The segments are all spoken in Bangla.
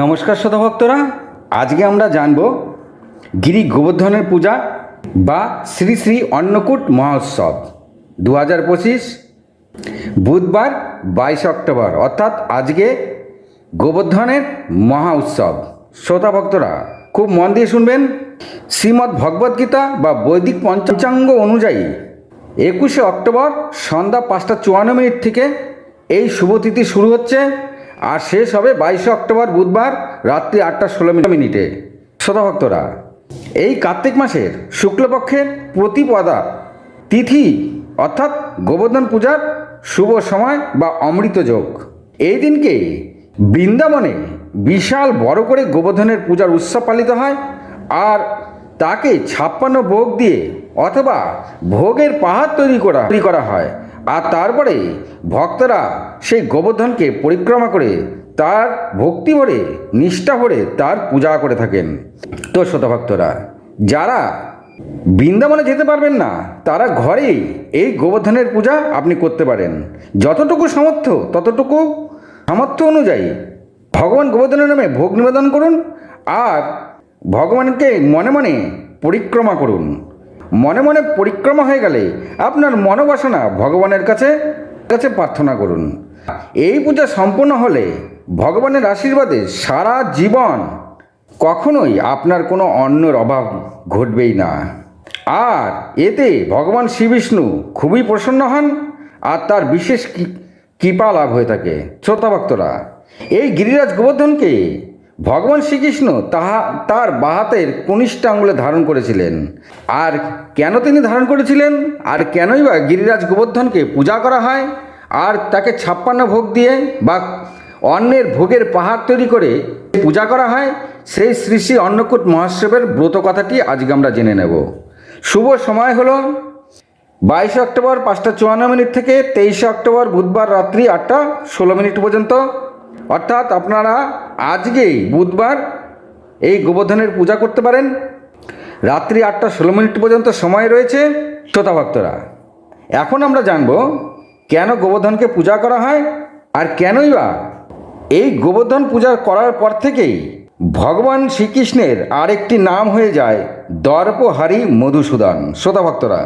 নমস্কার শ্রোতা ভক্তরা আজকে আমরা জানব গিরি গোবর্ধনের পূজা বা শ্রী শ্রী অন্নকূট মহোৎসব দু হাজার পঁচিশ বুধবার বাইশে অক্টোবর, অর্থাৎ আজকে গোবর্ধনের মহা উৎসব। শ্রোতা ভক্তরা খুব মন দিয়ে শুনবেন। শ্রীমদ্ ভগবদ্গীতা বা বৈদিক পঞ্চাঙ্গ অনুযায়ী একুশে অক্টোবর সন্ধ্যা পাঁচটা চুয়ান্ন মিনিট থেকে এই শুভতিথি শুরু হচ্ছে। আর শেষ হবে বাইশে অক্টোবর বুধবার রাত্রি আটটা ষোলো মিনিটে শ্রোতাভক্তরা, এই কার্তিক মাসের শুক্লপক্ষের প্রতিপদা তিথি অর্থাৎ গোবর্ধন পূজার শুভ সময় বা অমৃত যোগ। এই দিনকে বৃন্দাবনে বিশাল বড় করে গোবর্ধনের পূজার উৎসব পালিত হয় আর তাকে ছাপ্পান্ন ভোগ দিয়ে অথবা ভোগের পাহাড় তৈরি করা তৈরি করা হয়। আর তারপরে ভক্তরা সেই গোবর্ধনকে পরিক্রমা করে তার ভক্তি ভরে, নিষ্ঠা ভরে তার পূজা করে থাকেন। তো শতভক্তরা যারা বৃন্দাবনে যেতে পারবেন না, তারা ঘরেই এই গোবর্ধনের পূজা আপনি করতে পারেন। যতটুকু সামর্থ্য, ততটুকু সামর্থ্য অনুযায়ী ভগবান গোবর্ধনের নামে ভোগ নিবেদন করুন আর ভগবানকে মনে মনে পরিক্রমা করুন। মনে মনে পরিক্রমা হয়ে গেলে আপনার মনোবাসনা ভগবানের কাছে কাছে প্রার্থনা করুন। এই পূজা সম্পূর্ণ হলে ভগবানের আশীর্বাদে সারা জীবন কখনোই আপনার কোনো অন্যর অভাব ঘটবেই না। আর এতে ভগবান শ্রীবিষ্ণু খুবই প্রসন্ন হন আর তার বিশেষ কৃপা লাভ হয়ে থাকে। শ্রোতা ভক্তরা, এই গিরিরাজ গোবর্ধনকে ভগবান শ্রীকৃষ্ণ তাহা, তার বাহাতের কনিষ্ঠ আঙুলে ধারণ করেছিলেন। আর কেন তিনি ধারণ করেছিলেন? আর কেনই বা গিরিরাজ গোবর্ধনকে পূজা করা হয়? আর তাকে ছাপ্পান্ন ভোগ দিয়ে বা অন্যের ভোগের পাহাড় তৈরি করে পূজা করা হয়? সেই শ্রী শ্রী অন্নকূট মহোৎসবের ব্রত কথাটি আজকে আমরা জেনে নেব। শুভ সময় হল বাইশে অক্টোবর পাঁচটা চুয়ান্ন মিনিট থেকে তেইশে অক্টোবর বুধবার রাত্রি আটটা ষোলো মিনিট পর্যন্ত। অর্থাৎ আপনারা আজকেই বুধবার এই গোবর্ধনের পূজা করতে পারেন। রাত্রি আটটা ষোলো মিনিট পর্যন্ত সময় রয়েছে শ্রোতা ভক্তরা। এখন আমরা জানব কেন গোবর্ধনকে পূজা করা হয় আর কেনই বা এই গোবর্ধন পূজা করার পর থেকেই ভগবান শ্রীকৃষ্ণের আরেকটি নাম হয়ে যায় দর্পহারি মধুসূদন। শ্রোতা ভক্তরা,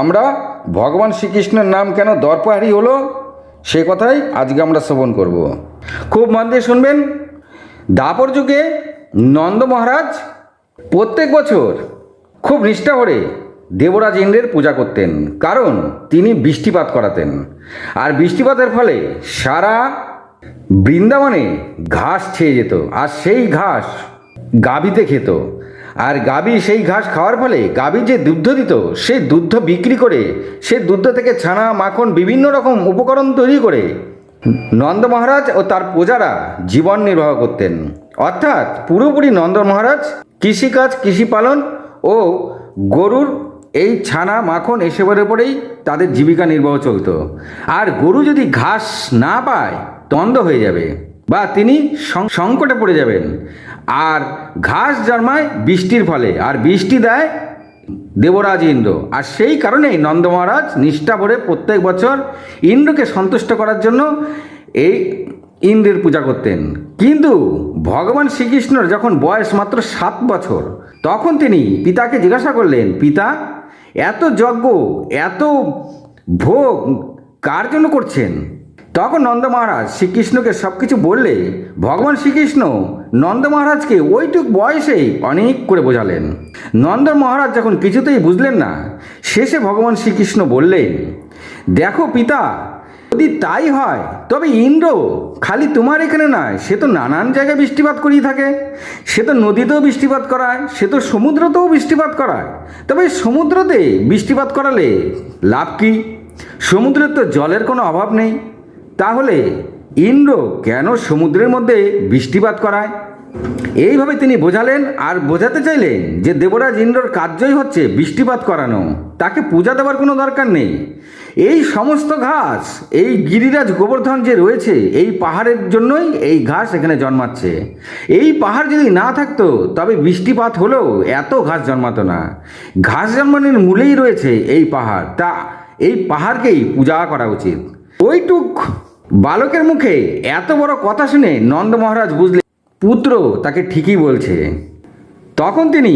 আমরা ভগবান শ্রীকৃষ্ণের নাম কেন দর্পহারি হলো? সে কথাই আজকে আমরা শ্রবণ করব। খুব মন দিয়ে শুনবেন, দাপর যুগে নন্দ মহারাজ প্রত্যেক বছর খুব নিষ্ঠা ভরে দেবরাজ ইন্দ্রের পূজা করতেন, কারণ তিনি বৃষ্টিপাত করাতেন। আর বৃষ্টিপাতের ফলে সারা বৃন্দাবনে ঘাস ছেয়ে যেত, আর সেই ঘাস গাবিতে খেত। আর গাবি সেই ঘাস খাওয়ার ফলে গাবি যে দুগ্ধ দিত সেই দুগ্ধ বিক্রি করে, সে দুগ্ধ থেকে ছানা, মাখন, বিভিন্ন রকম উপকরণ তৈরি করে। নন্দ মহারাজ ও তার প্রজারা জীবন নির্বাহ করতেন। অর্থাৎ পুরোপুরি নন্দ মহারাজ, কৃষিকাজ কৃষি পালন ও গরুর এই ছানা, মাখন এসবের উপরেই তাদের জীবিকা নির্বাহ চলতো। আর গরু যদি ঘাস না পায়, তন্দ হয়ে যাবে বা তিনি সং- সংকটে পড়ে যাবেন। আর ঘাস জন্মায় বৃষ্টির ফলে, আর বৃষ্টি দেয় দেবরাজ ইন্দ্র। আর সেই কারণেই নন্দ মহারাজ নিষ্ঠা ভরে প্রত্যেক বছর ইন্দ্রকে সন্তুষ্ট করার জন্য এই ইন্দ্রের পূজা করতেন। কিন্তু ভগবান শ্রীকৃষ্ণর যখন বয়স মাত্র সাত বছর, তখন তিনি পিতাকে জিজ্ঞাসা করলেন, পিতা, এত যজ্ঞ, এত ভোগ কার জন্য করছেন? তখন নন্দ মহারাজ শ্রীকৃষ্ণকে সব কিছু বললে, ভগবান শ্রীকৃষ্ণ, নন্দ মহারাজকে ওইটুক বয়সেই অনেক করে বোঝালেন। নন্দ মহারাজ যখন কিছুতেই বুঝলেন না, শেষে ভগবান শ্রীকৃষ্ণ বললেন, দেখো পিতা, যদি তাই হয়, তবে ইন্দ্র খালি তোমার এখানে নয়, সে তো নানান জায়গায় বৃষ্টিপাত করিয়ে থাকে। সে তো নদীতেও বৃষ্টিপাত করায়, সে তো সমুদ্রতেও বৃষ্টিপাত করায়। তবে সমুদ্রতে বৃষ্টিপাত করালে লাভ কি? সমুদ্রের তো জলের কোনো অভাব নেই। তাহলে ইন্দ্র কেন সমুদ্রের মধ্যে বৃষ্টিপাত করায়? এইভাবে তিনি বোঝালেন আর বোঝাতে চাইলেন যে দেবরাজ ইন্দ্রর কার্যই হচ্ছে বৃষ্টিপাত করানো। তাকে পূজা দেওয়ার কোনো দরকার নেই। এই সমস্ত ঘাস, এই গিরিরাজ গোবর্ধন যে রয়েছে, এই পাহাড়ের জন্যই এই ঘাস এখানে জন্মাচ্ছে। এই পাহাড় যদি না থাকতো, তবে বৃষ্টিপাত হলেও এত ঘাস জন্মাতো না। ঘাস জন্মানোর মূলেই রয়েছে এই পাহাড়। তা এই পাহাড়কেই পূজা করা উচিত। ওইটুক বালকের মুখে এত বড় কথা শুনে নন্দ মহারাজ বুঝলেন পুত্র তাকে ঠিকই বলছে। তখন তিনি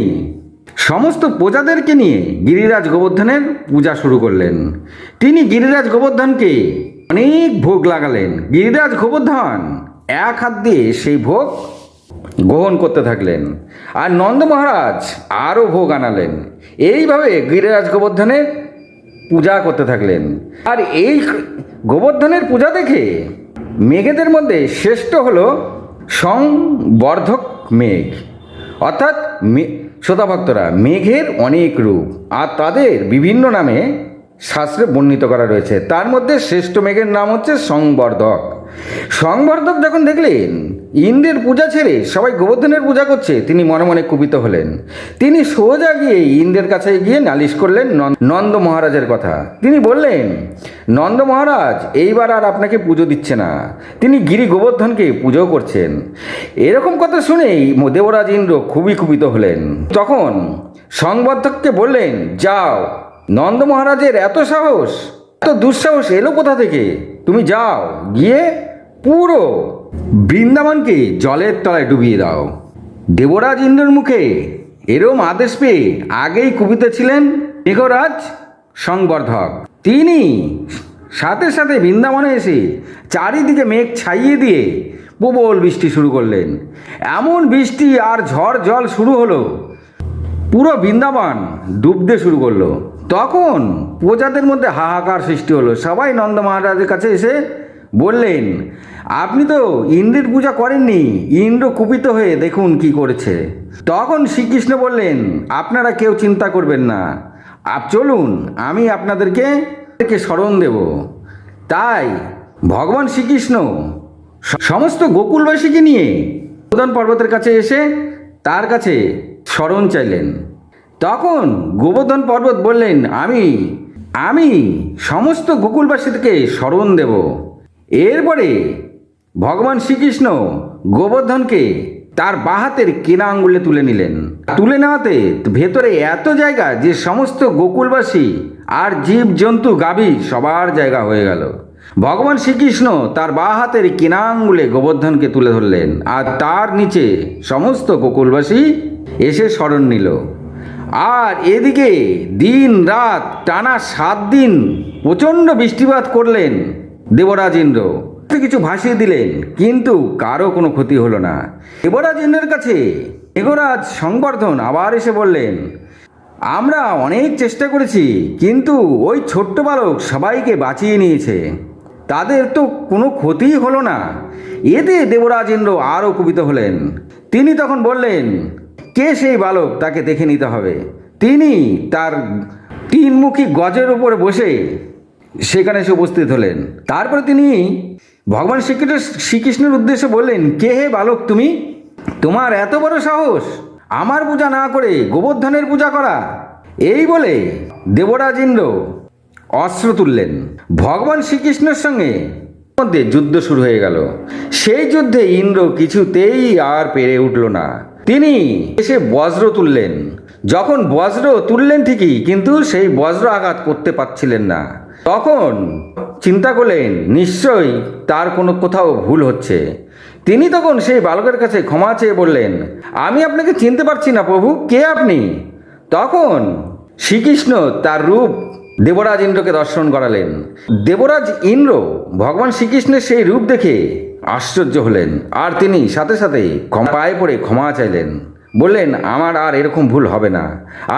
সমস্ত প্রজাদেরকে নিয়ে গিরিরাজ গোবর্ধনের পূজা শুরু করলেন। তিনি গিরিরাজ গোবর্ধনকে অনেক ভোগ লাগালেন। গিরিরাজ গোবর্ধন এক হাত দিয়ে সেই ভোগ গ্রহণ করতে থাকলেন আর নন্দ মহারাজ আরও ভোগ আনালেন। এইভাবে গিরিরাজ গোবর্ধনের পূজা করতে থাকলেন। আর এই গোবর্ধনের পূজা দেখে মেঘেদের মধ্যে শ্রেষ্ঠ হল সংবর্ধক মেঘ। অর্থাৎ মে, শ্রোতা ভক্তরা, মেঘের অনেক রূপ, আর তাদের বিভিন্ন নামে শাস্ত্রে বর্ণিত করা রয়েছে। তার মধ্যে শ্রেষ্ঠ মেঘের নাম হচ্ছে সংবর্ধক। সংবর্ধক যখন দেখলেন ইন্দ্রের পূজা ছেড়ে সবাই গোবর্ধনের পূজা করছে, তিনি মনে মনে কুপিত হলেন। তিনি সোজা গিয়ে ইন্দ্রের কাছে গিয়ে নালিশ করলেন নন্দ মহারাজের কথা। তিনি বললেন, নন্দ মহারাজ, এইবার আর আপনাকে পুজো দিচ্ছে না। তিনি গিরি গোবর্ধনকে পুজো করছেন। এরকম কথা শুনেই দেবরাজ ইন্দ্র খুবই কুপিত হলেন। তখন সংবর্ধককে বললেন, যাও, নন্দ মহারাজের এত সাহস, এত দুঃসাহস এলো কোথা থেকে? তুমি যাও, গিয়ে পুরো বৃন্দাবনকে জলের তলায় ডুবিয়ে দাও। দেবরাজ ইন্দ্রের মুখে এরম আদেশ পেয়ে আগেই কুপিত ছিলেন মেঘরাজ সংবর্ধক। তিনি সাথে সাথে বৃন্দাবনে এসে চারিদিকে মেঘ ছাইয়ে দিয়ে প্রবল বৃষ্টি শুরু করলেন। এমন বৃষ্টি আর ঝড় জল শুরু হলো। পুরো বৃন্দাবন ডুবতে শুরু করল। তখন প্রজাদের মধ্যে হাহাকার সৃষ্টি হলো। সবাই নন্দ মহারাজের কাছে এসে বললেন আপনি তো ইন্দ্রের পূজা করেননি, ইন্দ্র কুপিত হয়ে দেখুন কি করেছে। তখন শ্রীকৃষ্ণ বললেন, আপনারা কেউ চিন্তা করবেন না। আপ চলুন, আমি আপনাদেরকে স্মরণ দেব। তাই ভগবান শ্রীকৃষ্ণ সমস্ত গোকুলবাসীকে নিয়ে প্রধান পর্বতের কাছে এসে তার কাছে স্মরণ চাইলেন। তখন গোবর্ধন পর্বত বললেন, আমি আমি সমস্ত গোকুলবাসীকে স্মরণ দেব। এরপরে ভগবান শ্রীকৃষ্ণ গোবর্ধনকে তার বাহাতের কেনা আঙ্গুলে তুলে নিলেন। তুলে নেওয়াতে ভেতরে এত জায়গা যে সমস্ত গোকুলবাসী আর জীব জন্তু গাভী সবার জায়গা হয়ে গেল। ভগবান শ্রীকৃষ্ণ তার বা হাতের কেনা আঙ্গুলে গোবর্ধনকে তুলে ধরলেন আর তার নিচে সমস্ত গোকুলবাসী এসে স্মরণ নিল। আর এদিকে দিন রাত টানা সাত দিন প্রচণ্ড বৃষ্টিপাত করলেন দেবরাজ ইন্দ্র। কিছু ভাসিয়ে দিলেন, কিন্তু কারও কোনো ক্ষতি হলো না। দেবরাজ ইন্দ্রের কাছে দেবরাজ সংবর্ধন আবার এসে বললেন, আমরা অনেক চেষ্টা করেছি, কিন্তু ওই ছোট্ট বালক সবাইকে বাঁচিয়ে নিয়েছে। তাদের তো কোনো ক্ষতিই হলো না। এতে দেবরাজ ইন্দ্র আরও কুপিত হলেন। তিনি তখন বললেন, কে সেই বালক তাকে দেখে নিতে হবে? তিনি তার তিনমুখী গজের উপরে বসে সেখানে এসে উপস্থিত হলেন। তারপরে তিনি ভগবান শ্রীকৃষ্ণ শ্রীকৃষ্ণের উদ্দেশ্যে বললেন, কে হে বালক তুমি? তোমার এত বড় সাহস। আমার পূজা না করে গোবর্ধনের পূজা করা। এই বলে দেবরাজ ইন্দ্র অস্ত্র তুললেন। ভগবান শ্রীকৃষ্ণের সঙ্গে মধ্যে যুদ্ধ শুরু হয়ে গেল। সেই যুদ্ধে ইন্দ্র কিছুতেই আর পেরে উঠল না। তিনি এসে বজ্র তুললেন। যখন বজ্র তুললেন ঠিকই, কিন্তু সেই বজ্র আঘাত করতে পারছিলেন না। তখন চিন্তা করলেন, নিশ্চয়ই তার কোনো কোথাও ভুল হচ্ছে। তিনি তখন সেই বালকের কাছে ক্ষমা চেয়ে বললেন, আমি আপনাকে চিনতে পারছি না প্রভু, কে আপনি? তখন শ্রীকৃষ্ণ তার রূপ দেবরাজ ইন্দ্রকে দর্শন করালেন। দেবরাজ ইন্দ্র ভগবান শ্রীকৃষ্ণের সেই রূপ দেখে আশ্চর্য হলেন, আর তিনি সাথে সাথে পায়ে পড়ে ক্ষমা চাইলেন। বললেন, আমার আর এরকম ভুল হবে না।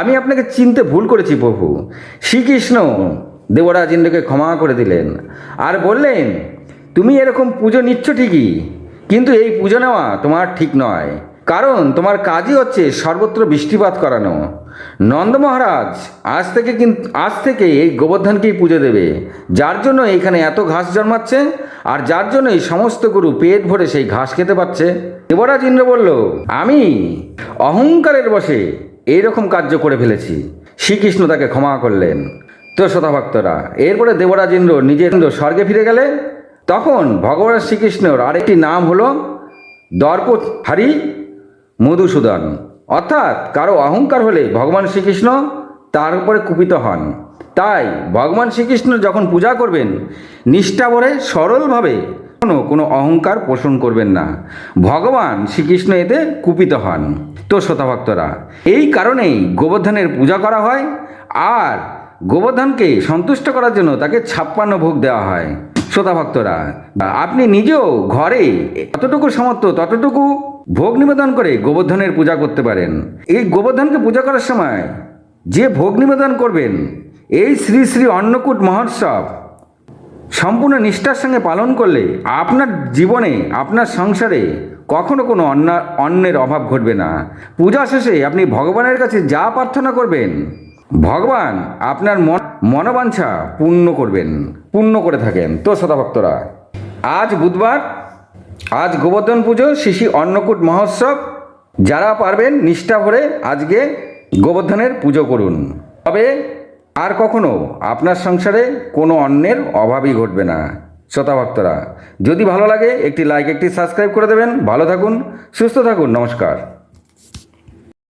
আমি আপনাকে চিনতে ভুল করেছি প্রভু। শ্রীকৃষ্ণ দেবরাজ ইন্দ্রকে ক্ষমা করে দিলেন। আর বললেন, তুমি এরকম পুজো নিচ্ছ ঠিকই, কিন্তু এই পুজো নেওয়া তোমার ঠিক নয়। কারণ তোমার কাজই হচ্ছে সর্বত্র বৃষ্টিপাত করানো। নন্দ মহারাজ, আজ থেকে কিন্তু আজ থেকে এই গোবর্ধনকেই পুজো দেবে। যার জন্য এইখানে এত ঘাস জন্মাচ্ছে, আর যার জন্য এই সমস্ত গরু পেট ভরে সেই ঘাস খেতে পাচ্ছে? দেবরাজ ইন্দ্র বলল, আমি অহংকারের বসে এইরকম কার্য করে ফেলেছি। শ্রীকৃষ্ণ তাকে ক্ষমা করলেন। তো শ্রোতাভক্তরা, এরপরে দেবরাজ ইন্দ্র নিজের ইন্দ্র স্বর্গে ফিরে গেলে, তখন ভগবান শ্রীকৃষ্ণর আরেকটি নাম হলো দর্পহারি মধুসূদন। অর্থাৎ কারও অহংকার হলে ভগবান শ্রীকৃষ্ণ তার উপরে কুপিত হন। তাই ভগবান শ্রীকৃষ্ণ যখন পূজা করবেন, নিষ্ঠা ভরে, সরলভাবে কোনো কোনো অহংকার পোষণ করবেন না। ভগবান শ্রীকৃষ্ণ এতে কুপিত হন। তো শ্রোতাভক্তরা, এই কারণেই গোবর্ধনের পূজা করা হয়, আর গোবর্ধনকে সন্তুষ্ট করার জন্য তাকে ছাপ্পান্ন ভোগ দেওয়া হয় শ্রোতাভক্তরা আপনি নিজেও ঘরে যতটুকু সামর্থ্য, ততটুকু ভোগ নিবেদন করে গোবর্ধনের পূজা করতে পারেন। এই গোবর্ধনকে পূজা করার সময় যে ভোগ নিবেদন করবেন, এই শ্রী শ্রী অন্নকূট মহোৎসব সম্পূর্ণ নিষ্ঠার সঙ্গে পালন করলে আপনার জীবনে, আপনার সংসারে কখনো কোনো অন্য অন্যের অভাব ঘটবে না। পূজা শেষে আপনি ভগবানের কাছে যা প্রার্থনা করবেন ভগবান, আপনার মন, মনোবাঞ্ছা পূর্ণ করবেন, পূর্ণ করে থাকেন। তো শতভক্তরা আজ বুধবার, আজ গোবর্ধন পুজো শিশি অন্নকূট মহোৎসব, যারা পারবেন নিষ্ঠা ভরে আজকে গোবর্ধনের পুজো করুন। তবে আর কখনো আপনার সংসারে কোনো অন্যের অভাবই ঘটবে না। শ্রোতা ভক্তরা যদি ভালো লাগে, একটি লাইক একটি সাবস্ক্রাইব করে দেবেন। ভালো থাকুন, সুস্থ থাকুন, নমস্কার।